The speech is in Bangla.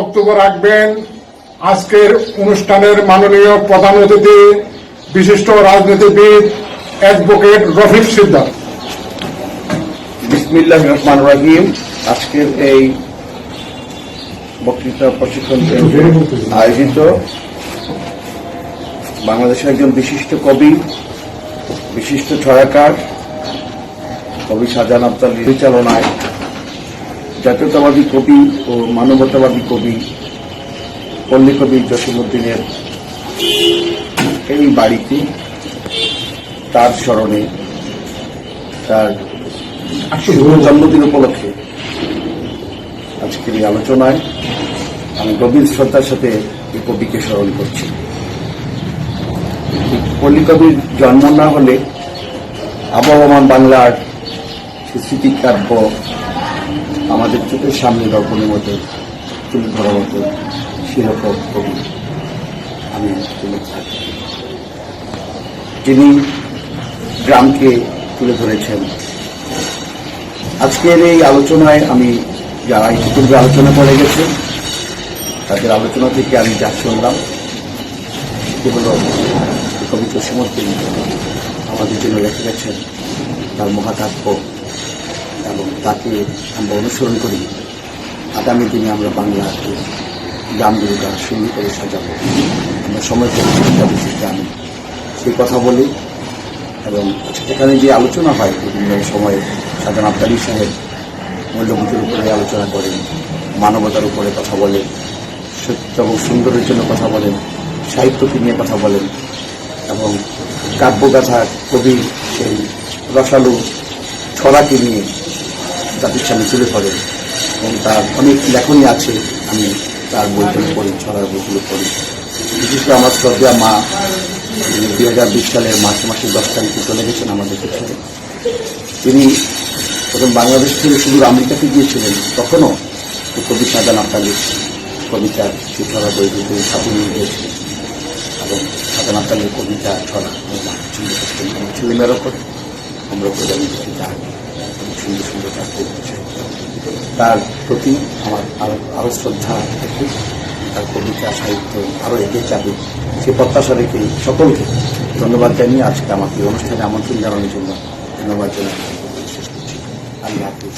বক্তব্য রাখবেন। আজকের অনুষ্ঠানের মাননীয় প্রধান অতিথি, বিশিষ্ট রাজনীতিবিদ, অ্যাডভোকেট রফিক সিদ্ধার্থ বিসমিল্লাহ রহমান রাহিম। আজকের এই বক্তৃতা প্রশিক্ষণ কেন্দ্রে আয়োজিত বাংলাদেশের একজন বিশিষ্ট কবি, বিশিষ্ট ছড়াকার, কবি শাহজাহান আফতার পরিচালনায় জাতীয়তাবাদী কবি ও মানবতাবাদী কবি পল্লী কবি জসিমুদ্দিনের এই বাড়িতে তার স্মরণে, তার জন্মদিন উপলক্ষে আজকের এই আলোচনায় আমি গভীর শ্রদ্ধার সাথে এই কবিকে স্মরণ করছি। পল্লী কবির জন্ম না হলে আবহমান বাংলার স্মৃতিকাব্য আমাদের চোখের সামনে দর্পণের মতো তুলে ধরার মতো সেরকম কবি আমি তুলে থাকি যিনি গ্রামকে তুলে ধরেছেন। আজকের এই আলোচনায় আমি যারা ইতিপূর্বে আলোচনা করে গেছে, তাদের আলোচনা থেকে আমি যা শুনলাম হল কবি জসীমদ্দিন আমাদের জন্য রেখে গেছেন তার মহাকাব্য এবং তাকে আমরা অনুসরণ করি। আগামী দিনে আমরা বাংলাকে গ্রামগুলোকে আরও সুন্দর করে সাজাবো। আমরা সময় চেষ্টা আমি সেই কথা বলি। এবং সেখানে যে আলোচনা হয়, বিভিন্ন সময়ে সাধারণ আফতারি সাহেব মূল্যবোধের উপরে আলোচনা করেন, মানবতার উপরে কথা বলেন, সত্য এবং সুন্দরের জন্য কথা বলেন, সাহিত্যকে নিয়ে কথা বলেন এবং কাব্যগাথা, কবি সেই রসালু ছড়াকে নিয়ে জাতির সামনে তুলে ধরেন। এবং তার অনেক লেখনী আছে, আমি তার বইগুলো পড়ি, ছড়ার বইগুলো পড়ি। বিশেষ করে আমার শ্রদ্ধা মা দু হাজার বিশ সালের মার্চ মাসের দশ তারিখে চলে গেছেন আমাদের ছেড়ে তিনি প্রথম বাংলাদেশ থেকে শুধু আমেরিকাতে গিয়েছিলেন, তখনও কবি শাহজাহান আফতালির কবিতার ছড়া বইগুলো সাথে নিয়ে গিয়েছিলেন। এবং শাহজাহান আফতালির কবিতা, ছড়া আমার মা পছন্দ করতেন আমার ছেলেমেয়েরাও করে আমরা এবং সুন্দর সুন্দর কাজ করছে তার প্রতি আমার আরও আরও শ্রদ্ধা থাকবে। তার কবিতা, সাহিত্য আরও এগিয়ে যাবে। সে প্রত্যাশা রেখে সকলকে ধন্যবাদ জানিয়ে আজকে আমাকে অনুষ্ঠানে আমন্ত্রণ জানানোর জন্য ধন্যবাদ জানাই। শেষ করছি হাফিজ